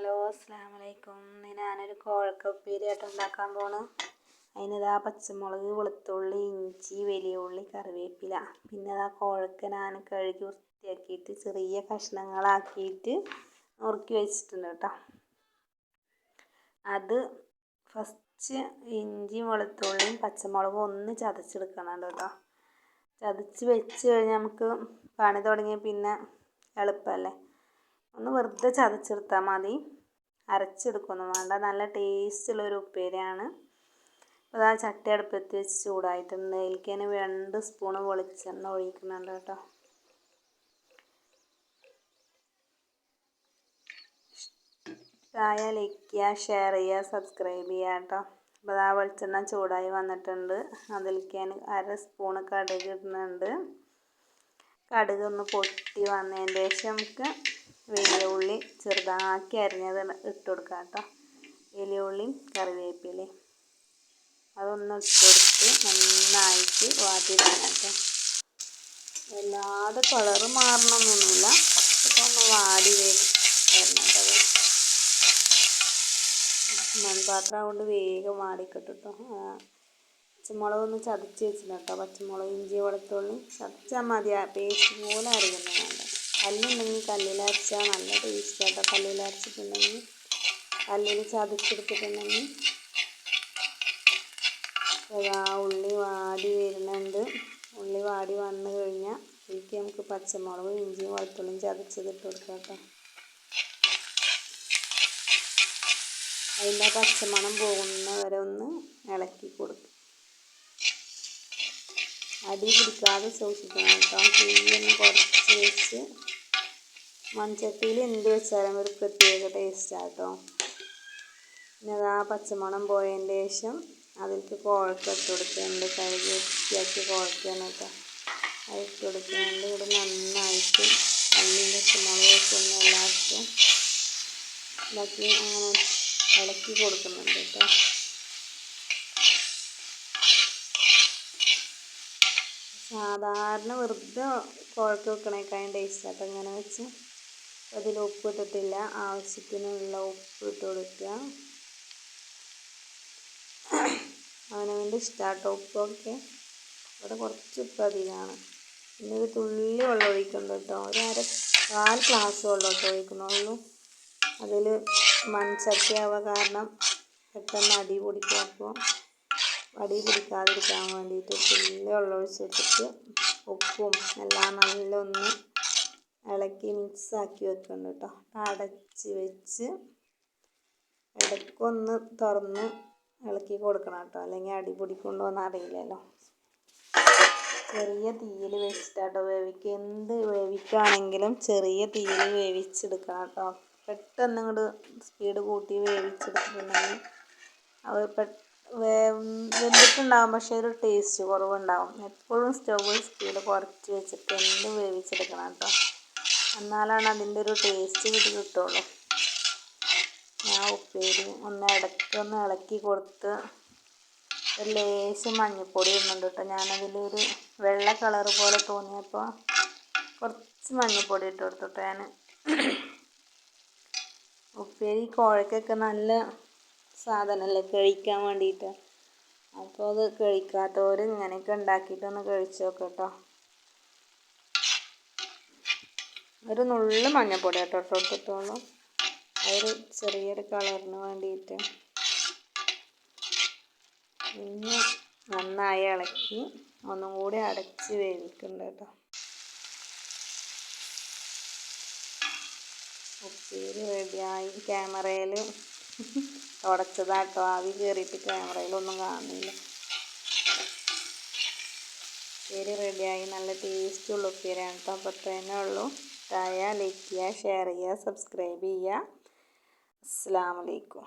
Hello അസ്സാം വലൈക്കും ഞാനൊരു കോഴക്ക ഉപ്പേരിയായിട്ട് ഉണ്ടാക്കാൻ പോണ്. അതിനിതാ പച്ചമുളക് വെളുത്തുള്ളി ഇഞ്ചി വലിയ ഉള്ളി കറിവേപ്പില. പിന്നെ ഇതാ കോഴക്ക ഞാൻ കഴുകി വൃത്തിയാക്കിയിട്ട് ചെറിയ കഷ്ണങ്ങളാക്കിയിട്ട് നുറുക്കി വെച്ചിട്ടുണ്ട് കേട്ടോ. അത് ഫസ്റ്റ് ഇഞ്ചി വെളുത്തുള്ളിയും പച്ചമുളകും ഒന്ന് ചതച്ചെടുക്കണം കേട്ടോ ചതച്ച് വെച്ച് കഴിഞ്ഞാൽ നമുക്ക് പണി തുടങ്ങിയ പിന്നെ എളുപ്പമല്ലേ ഒന്ന് വെറുതെ ചതച്ചെടുത്താൽ മതി. അരച്ചെടുക്കൊന്നും വേണ്ട. നല്ല ടേസ്റ്റുള്ളൊരു ഉപ്പേരിയാണ്. അപ്പോൾ ആ ചട്ടി അടുപ്പത്ത് വെച്ച് ചൂടായിട്ടുണ്ട് അതിലേക്ക് തന്നെ രണ്ട് സ്പൂണ് വെളിച്ചെണ്ണ ഒഴിക്കുന്നുണ്ട് കേട്ടോ. ഇഷ്ടമായ ലൈക്ക് ചെയ്യുക ഷെയർ ചെയ്യുക സബ്സ്ക്രൈബ് ചെയ്യുക കേട്ടോ. അപ്പോൾ ആ വെളിച്ചെണ്ണ ചൂടായി വന്നിട്ടുണ്ട്. അതിലേക്ക് ഞാൻ അര സ്പൂണ് കടുക് ഇടുന്നുണ്ട്. കടുക് ഒന്ന് പൊട്ടി വന്നതിന് ശേഷം നമുക്ക് വലിയ ഉള്ളി ചെറുതാക്കി അരിഞ്ഞത് ഇട്ട് കൊടുക്കാം കേട്ടോ. വലിയ ഉള്ളിയും കറിവേപ്പിലയും. അതൊന്ന് ഇട്ട് നന്നായിട്ട് വാട്ടി തരാം കേട്ടോ. വല്ലാതെ കളറ് മാറണമെന്നൊന്നുമില്ല ഇപ്പം ഒന്ന് വാടി വരും വരണം കേട്ടോ മൺപാത്രം കൊണ്ട് വേഗം വാടിക്കിട്ടോ പച്ചമുളകൊന്ന് ചതച്ച് വെച്ചിട്ടുണ്ട് കേട്ടോ. പച്ചമുളക് ഇഞ്ചി വെളുത്തുള്ളി ചതച്ചാൽ മതി. പേസ്റ്റ് പോലെ കല്ലുണ്ടെങ്കിൽ കല്ലിലരച്ചാൽ നല്ല ടേസ്റ്റ് കേട്ടോ കല്ലിലരച്ചിട്ടുണ്ടെങ്കിൽ. കല്ലിൽ ചതച്ചെടുത്തിട്ടുണ്ടെങ്കിൽ. ഇതാ ഉള്ളി വാടി വരുന്നുണ്ട്. ഉള്ളി വാടി വന്നു കഴിഞ്ഞാൽ ഇതിലേക്ക് നമുക്ക് പച്ചമുളകും ഇഞ്ചിയും വെളുത്തുള്ളിയും ചതച്ചതിട്ട് കൊടുക്കാം കേട്ടോ. അതിന്റെ പച്ചമണം പോകുന്ന വരെ ഒന്ന് ഇളക്കി കൊടുക്കും. അടി പിടിക്കാതെ സൂക്ഷിക്കണം കേട്ടോ. തീയൊന്ന് കുറച്ച് വെച്ച് മൺചട്ടിയിൽ എന്ത് വെച്ചാലും ഒരു പ്രത്യേക ടേസ്റ്റാണ് കേട്ടോ പിന്നെ അത് ആ പച്ചമണം പോയതിന്റെ ശേഷം അതിലേക്ക് കോഴക്ക ഇട്ട് കൊടുക്കുന്നുണ്ട് കഴുകി വൃത്തിയാക്കി കോഴക്കാണ് കേട്ടോ അത് ഇട്ട് കൊടുക്കുന്നുണ്ട് ഇവിടെ നന്നായിട്ട് ഉള്ളിയും പച്ചമുളക് ഒന്ന് എല്ലാവർക്കും ഇതാക്കി അങ്ങനെ ഇളക്കി കൊടുക്കുന്നുണ്ട് കേട്ടോ സാധാരണ വെറുതെ കുഴക്ക് വെക്കണേക്കാളും ടേസ്റ്റ് ആട്ടോ ഇങ്ങനെ വെച്ച്. അതിൽ ഉപ്പ് ഇട്ടിട്ടില്ല ആവശ്യത്തിനുള്ള ഉപ്പ് ഇട്ട് കൊടുക്കുക അവനവന്റെ ഇഷ്ടമാട്ടോ ഉപ്പൊക്കെ ഇവിടെ കുറച്ച് ഉപ്പ് അധികമാണ്. പിന്നെ ഒരു തുള്ളി വെള്ളം ഒഴിക്കുന്നുണ്ട് കേട്ടോ. ഒരു അര കാൽ ഗ്ലാസ് വെള്ളം കേട്ടോ ഒഴിക്കുന്നുള്ളൂ അതിൽ മൺചട്ടിയാവുക കാരണം പെട്ടെന്ന് അടി പിടിക്കും. അപ്പോൾ അടി പിടിക്കാതിരിക്കാൻ വേണ്ടിയിട്ട് തുള്ളി വെള്ളം ഒഴിച്ച് വെച്ചിട്ട് ഉപ്പും എല്ലാം നല്ല ഇളക്കി മിക്സാക്കി വെക്കണം കേട്ടോ. അടച്ച് വെച്ച് ഇടയ്ക്കൊന്ന് തുറന്ന് ഇളക്കി കൊടുക്കണം കേട്ടോ. അല്ലെങ്കിൽ അടിപൊടി പിടിക്കുണ്ടോ എന്ന് അറിയില്ലല്ലോ. ചെറിയ തീയിൽ വെച്ചിട്ടാട്ടോ വേവിക്കുക എന്ത് വേവിക്കുകയാണെങ്കിലും ചെറിയ തീയിൽ വേവിച്ചെടുക്കണം കേട്ടോ. പെട്ടെന്ന് ഇങ്ങോട്ട് സ്പീഡ് കൂട്ടി വേവിച്ചെടുത്തിട്ടുണ്ടെങ്കിൽ അത് വെന്തിട്ടുണ്ടാകും പക്ഷേ ഒരു ടേസ്റ്റ് കുറവുണ്ടാവും. എപ്പോഴും സ്റ്റവ് സ്പീഡ് കുറച്ച് വെച്ചിട്ട് എന്ത് വേവിച്ചെടുക്കണം കേട്ടോ. എന്നാലാണ് അതിന്റെ ഒരു ടേസ്റ്റ് കിട്ടി കിട്ടുള്ളൂ. ഞാൻ ഉപ്പേരി ഒന്ന് ഇടയ്ക്ക് ഒന്ന് ഇളക്കി കൊടുത്ത് ഒരു ലേശം മഞ്ഞൾപ്പൊടി ഇടുന്നുണ്ട് കേട്ടോ. ഞാനതിലൊരു വെള്ള കളർ പോലെ തോന്നിയപ്പോൾ കുറച്ച് മഞ്ഞൾപ്പൊടി ഇട്ട് കൊടുത്തു ഞാൻ ഉപ്പേരി കോഴക്കൊക്കെ നല്ല സാധനമല്ലേ കഴിക്കാൻ വേണ്ടിയിട്ട്. അപ്പോൾ അത് കഴിക്കാത്തവർ ഇങ്ങനെയൊക്കെ ഉണ്ടാക്കിയിട്ടൊന്ന് കഴിച്ചു നോക്കട്ടോ ഒരു നുള്ള് മഞ്ഞൾപ്പൊടി കേട്ടോ ഇട്ടിട്ടോളൂ അതൊരു ചെറിയൊരു കളറിന് വേണ്ടിയിട്ട്. പിന്നെ നന്നായി ഇളക്കി ഒന്നും കൂടി അടച്ച് വേവിക്കുന്നുണ്ട് കേട്ടോ. ഉപ്പേരി റെഡിയായി ക്യാമറയിൽ തുടച്ചതാട്ടോ. ആവി കയറിയിട്ട് ക്യാമറയിലൊന്നും കാണുന്നില്ല. ഉപ്പേരി റെഡിയായി നല്ല ടേസ്റ്റുള്ള ഉപ്പേരിയാണ് കേട്ടോ. അപ്പോൾ തന്നെ ഉള്ളൂ. ഇഷ്ടമായ ലൈക്ക് ചെയ്യുക ഷെയർ ചെയ്യുക സബ്സ്ക്രൈബ് ചെയ്യുക അസ്സാം വലൈക്കും